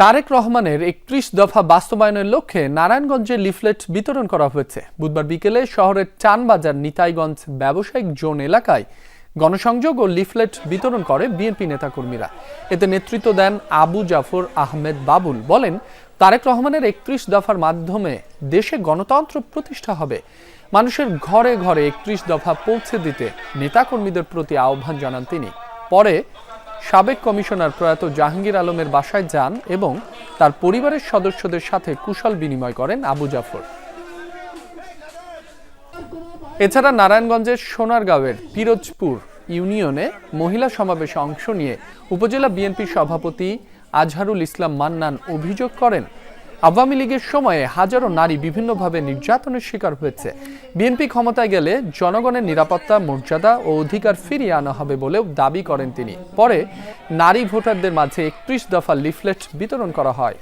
তারেক রহমানের একত্রিশ দফা বাস্তবায়নের লক্ষ্যে নারায়ণগঞ্জে লিফলেট বিতরণ করা হয়েছে। বুধবার বিকেলে শহরের চানবাজার নিতাইগঞ্জ ব্যবসায়িক জোন এলাকায় গণসংযোগ ও লিফলেট বিতরণ করে বিএনপি নেতাকর্মীরা। এতে নেতৃত্ব দেন আবু জাফর আহমেদ বাবুল। বলেন, তারেক রহমানের একত্রিশ দফার মাধ্যমে দেশে গণতন্ত্র প্রতিষ্ঠা হবে। মানুষের ঘরে ঘরে একত্রিশ দফা পৌঁছে দিতে নেতাকর্মীদের প্রতি আহ্বান জানান তিনি। পরে সাবেক কমিশনার প্রয়াত জাহাঙ্গীর আলমের বাসায় যান এবং তার পরিবারের সদস্যদের সাথে কুশল বিনিময় করেন আবু জাফর। এছাড়া নারায়ণগঞ্জের সোনারগাঁওয়ের পিরোজপুর ইউনিয়নে মহিলা সমাবেশে অংশ নিয়ে উপজেলা বিএনপি সভাপতি আজহারুল ইসলাম মান্নান অভিযোগ করেন আওয়ামী লীগের সময়ে হাজারো নারী বিভিন্নভাবে নির্যাতনের শিকার হয়েছে। বিএনপি ক্ষমতায় গেলে জনগণের নিরাপত্তা, মর্যাদা ও অধিকার ফিরিয়ে আনা হবে বলেও দাবি করেন তিনি। পরে নারী ভোটারদের মাঝে একত্রিশ দফা লিফলেট বিতরণ করা হয়।